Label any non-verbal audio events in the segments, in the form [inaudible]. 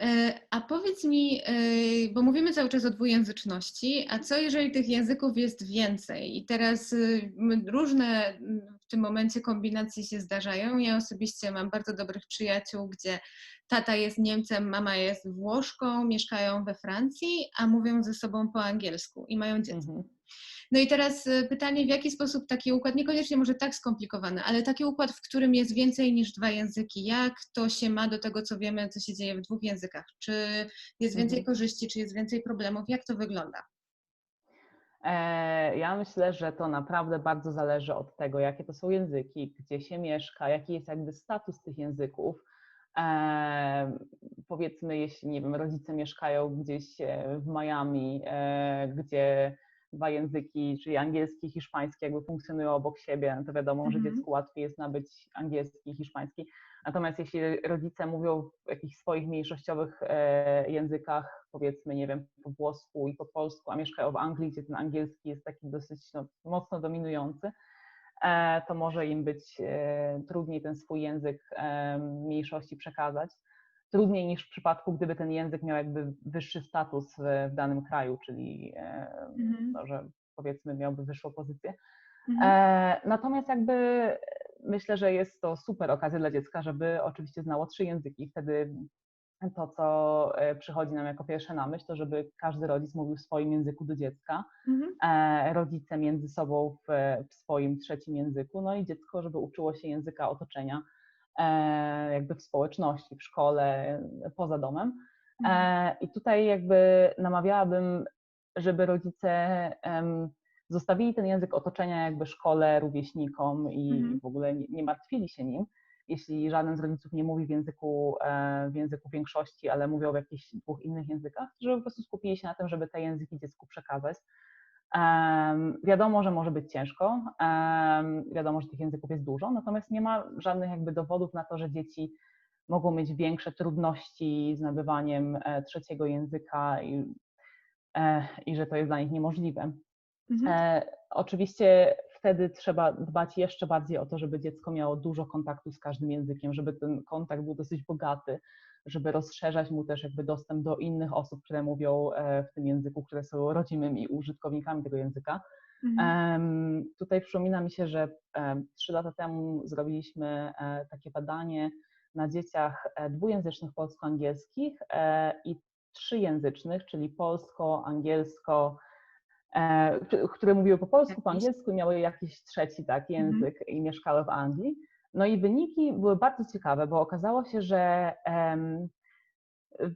E, a powiedz mi, e, bo mówimy cały czas o dwujęzyczności, a co jeżeli tych języków jest więcej? I teraz e, różne w tym momencie kombinacje się zdarzają. Ja osobiście mam bardzo dobrych przyjaciół, gdzie tata jest Niemcem, mama jest Włoszką, mieszkają we Francji, a mówią ze sobą po angielsku i mają dziecko. Mhm. No i teraz y, pytanie, w jaki sposób taki układ, niekoniecznie może tak skomplikowany, ale taki układ, w którym jest więcej niż dwa języki, jak to się ma do tego, co wiemy, co się dzieje w dwóch językach? Czy jest więcej mhm. korzyści, czy jest więcej problemów? Jak to wygląda? E, ja myślę, że to naprawdę bardzo zależy od tego, jakie to są języki, gdzie się mieszka, jaki jest jakby status tych języków. E, powiedzmy, jeśli nie wiem, rodzice mieszkają gdzieś e, w Miami, e, gdzie dwa języki, czyli angielski i hiszpański, jakby funkcjonują obok siebie, no to wiadomo, że mhm. dziecku łatwiej jest nabyć angielski i hiszpański. Natomiast jeśli rodzice mówią w jakichś swoich mniejszościowych e, językach, powiedzmy, nie wiem, po włosku i po polsku, a mieszkają w Anglii, gdzie ten angielski jest taki dosyć no, mocno dominujący, e, to może im być e, trudniej ten swój język mniejszości przekazać trudniej niż w przypadku, gdyby ten język miał jakby wyższy status w, danym kraju, czyli mhm. no, że powiedzmy miałby wyższą pozycję. Mhm. E, natomiast jakby myślę, że jest to super okazja dla dziecka, żeby oczywiście znało trzy języki. Wtedy to, co e, przychodzi nam jako pierwsze na myśl, to żeby każdy rodzic mówił w swoim języku do dziecka, mhm. E, rodzice między sobą w, w, swoim trzecim języku, no i dziecko, żeby uczyło się języka otoczenia, E, jakby w społeczności, w szkole, poza domem. E, mhm. I tutaj jakby namawiałabym, żeby rodzice zostawili ten język otoczenia jakby szkole, rówieśnikom i mhm. w ogóle nie, nie martwili się nim jeśli żaden z rodziców nie mówi w języku, e, w języku większości, ale mówią w jakichś dwóch innych językach, żeby po prostu skupili się na tym, żeby te języki dziecku przekazać. Wiadomo, że może być ciężko, wiadomo, że tych języków jest dużo, natomiast nie ma żadnych jakby dowodów na to, że dzieci mogą mieć większe trudności z nabywaniem e, trzeciego języka i, e, i że to jest dla nich niemożliwe. Mhm. E, oczywiście wtedy trzeba dbać jeszcze bardziej o to, żeby dziecko miało dużo kontaktu z każdym językiem, żeby ten kontakt był dosyć bogaty, żeby rozszerzać mu też jakby dostęp do innych osób, które mówią e, w tym języku, które są rodzimymi użytkownikami tego języka. Mhm. Tutaj przypomina mi się, że trzy lata temu zrobiliśmy e, takie badanie na dzieciach e, dwujęzycznych polsko-angielskich i trzyjęzycznych, czyli polsko, angielsko, które mówiły po polsku, po angielsku i miały jakiś trzeci tak, mhm. język i mieszkały w Anglii. No i wyniki były bardzo ciekawe, bo okazało się, że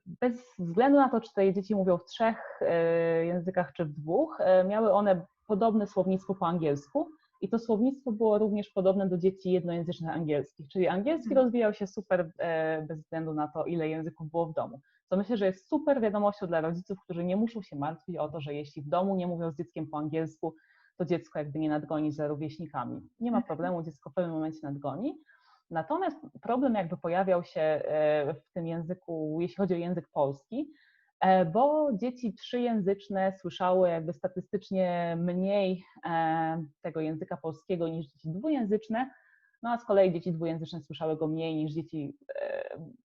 bez względu na to, czy te dzieci mówią w trzech e, językach czy w dwóch, e, miały one podobne słownictwo po angielsku i to słownictwo było również podobne do dzieci jednojęzycznych angielskich, czyli angielski mhm. rozwijał się super e, bez względu na to, ile języków było w domu. Co myślę, że jest super wiadomością dla rodziców, którzy nie muszą się martwić o to, że jeśli w domu nie mówią z dzieckiem po angielsku, to dziecko jakby nie nadgoni za rówieśnikami. Nie ma mhm. problemu, dziecko w pewnym momencie nadgoni. Natomiast problem jakby pojawiał się e, w tym języku, jeśli chodzi o język polski, bo dzieci trzyjęzyczne słyszały jakby statystycznie mniej e, tego języka polskiego niż dzieci dwujęzyczne, no a z kolei dzieci dwujęzyczne słyszały go mniej niż dzieci,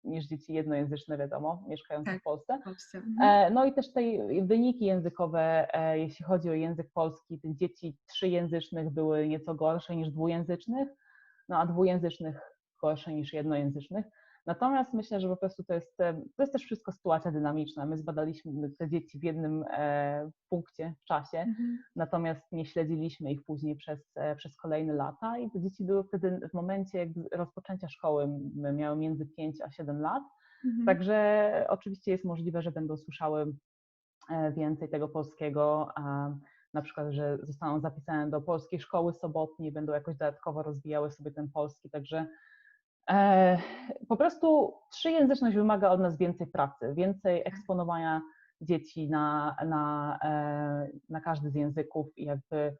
niż dzieci jednojęzyczne, wiadomo, mieszkające tak, w Polsce. Mhm. No i też te wyniki językowe, jeśli chodzi o język polski, tych dzieci trzyjęzycznych były nieco gorsze niż dwujęzycznych, no a dwujęzycznych gorsze niż jednojęzycznych. Natomiast myślę, że po prostu to jest, to jest też wszystko sytuacja dynamiczna. My zbadaliśmy te dzieci w jednym e, punkcie w czasie, mhm. natomiast nie śledziliśmy ich później przez, e, przez kolejne lata i te dzieci były wtedy w momencie rozpoczęcia szkoły, miały między 5 a 7 lat. Mhm. Także oczywiście jest możliwe, że będą słyszały e, więcej tego polskiego, a na przykład, że zostaną zapisane do polskiej szkoły sobotniej, będą jakoś dodatkowo rozwijały sobie ten polski, także po prostu trzyjęzyczność wymaga od nas więcej pracy, więcej eksponowania dzieci na, na, e, na każdy z języków i jakby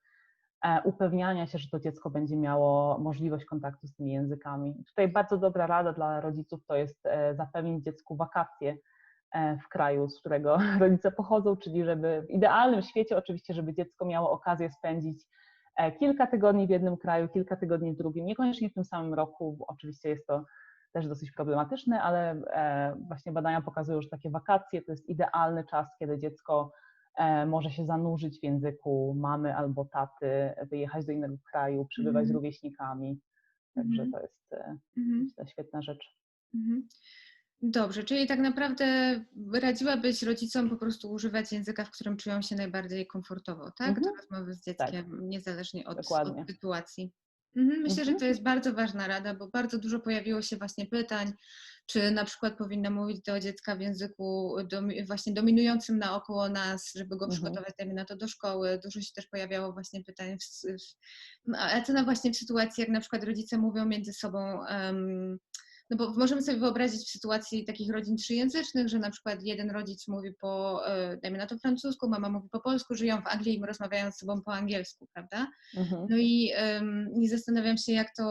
e, upewniania się, że to dziecko będzie miało możliwość kontaktu z tymi językami. Tutaj bardzo dobra rada dla rodziców to jest zapewnić dziecku wakacje w kraju, z którego [laughs] rodzice pochodzą, czyli żeby w idealnym świecie oczywiście, żeby dziecko miało okazję spędzić E, kilka tygodni w jednym kraju, kilka tygodni w drugim, niekoniecznie w tym samym roku, oczywiście jest to też dosyć problematyczny, ale e, właśnie badania pokazują, że takie wakacje to jest idealny czas, kiedy dziecko e, może się zanurzyć w języku mamy albo taty, wyjechać do innego kraju, przebywać z Mhm. rówieśnikami. Także Mhm. to jest e, Mhm. myślę, świetna rzecz. Mhm. Dobrze, czyli tak naprawdę radziłabyś rodzicom po prostu używać języka, w którym czują się najbardziej komfortowo, tak? Do Mhm. rozmowy z Tak. dzieckiem, niezależnie od, od sytuacji. Mhm. Myślę, że Mhm. to jest bardzo ważna rada, bo bardzo dużo pojawiło się właśnie pytań, czy na przykład powinna mówić do dziecka w języku właśnie dominującym naokoło nas, żeby go Mhm. przygotować dajmy na to do szkoły. Dużo się też pojawiało właśnie pytań, w, w, a co na właśnie w sytuacji, jak na przykład rodzice mówią między sobą, em, no bo możemy sobie wyobrazić w sytuacji takich rodzin trzyjęzycznych, że na przykład jeden rodzic mówi po, e, dajmy na to francusku, mama mówi po polsku, żyją w Anglii i rozmawiają z sobą po angielsku, prawda? Mhm. No i um, nie zastanawiam się, jak to,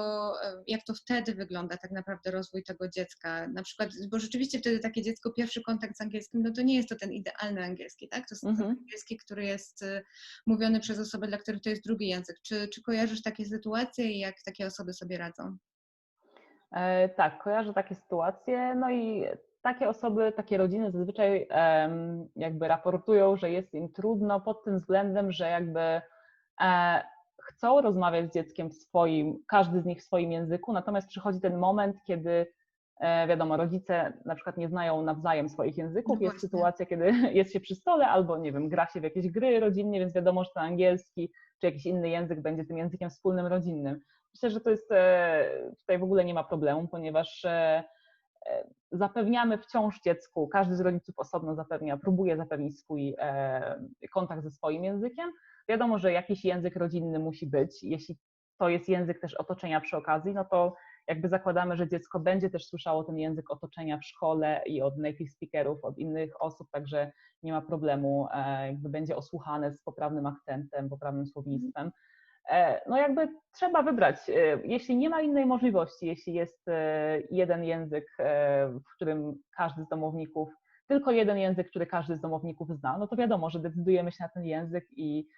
e, jak to wtedy wygląda tak naprawdę rozwój tego dziecka. Na przykład, bo rzeczywiście wtedy takie dziecko, pierwszy kontakt z angielskim, no to nie jest to ten idealny angielski, tak? To jest ten Mhm. angielski, który jest e, mówiony przez osobę, dla której to jest drugi język. Czy, czy kojarzysz takie sytuacje i jak takie osoby sobie radzą? E, Tak, kojarzę takie sytuacje. No i takie osoby, takie rodziny zazwyczaj jakby raportują, że jest im trudno pod tym względem, że jakby e, chcą rozmawiać z dzieckiem w swoim, każdy z nich w swoim języku, natomiast przychodzi ten moment, kiedy wiadomo, rodzice na przykład nie znają nawzajem swoich języków, No jest sytuacja, kiedy [laughs] jest się przy stole albo, nie wiem, gra się w jakieś gry rodzinnie, więc wiadomo, że to angielski czy jakiś inny język będzie tym językiem wspólnym rodzinnym. Myślę, że to jest, e, tutaj w ogóle nie ma problemu, ponieważ e, e, zapewniamy wciąż dziecku, każdy z rodziców osobno zapewnia, próbuje zapewnić swój e, kontakt ze swoim językiem. Wiadomo, że jakiś język rodzinny musi być. Jeśli to jest język też otoczenia przy okazji, no to jakby zakładamy, że dziecko będzie też słyszało ten język otoczenia w szkole i od native speakerów, od innych osób, także nie ma problemu, e, jakby będzie osłuchane z poprawnym akcentem, poprawnym słownictwem. E, No jakby trzeba wybrać, e, jeśli nie ma innej możliwości, jeśli jest jeden język, w którym każdy z domowników, tylko jeden język, który każdy z domowników zna, no to wiadomo, że decydujemy się na ten język i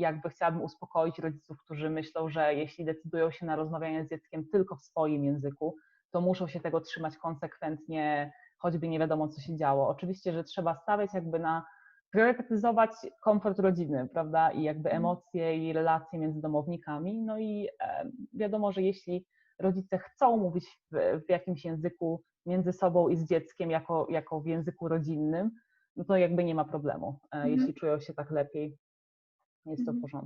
jakby chciałabym uspokoić rodziców, którzy myślą, że jeśli decydują się na rozmawianie z dzieckiem tylko w swoim języku, to muszą się tego trzymać konsekwentnie, choćby nie wiadomo, co się działo. Oczywiście, że trzeba stawiać jakby na priorytetyzować komfort rodziny, prawda, i jakby Mhm. emocje i relacje między domownikami. No i wiadomo, że jeśli rodzice chcą mówić w, w jakimś języku między sobą i z dzieckiem jako, jako w języku rodzinnym, no to jakby nie ma problemu. E, Mhm. Jeśli czują się tak lepiej, jest to w porządku.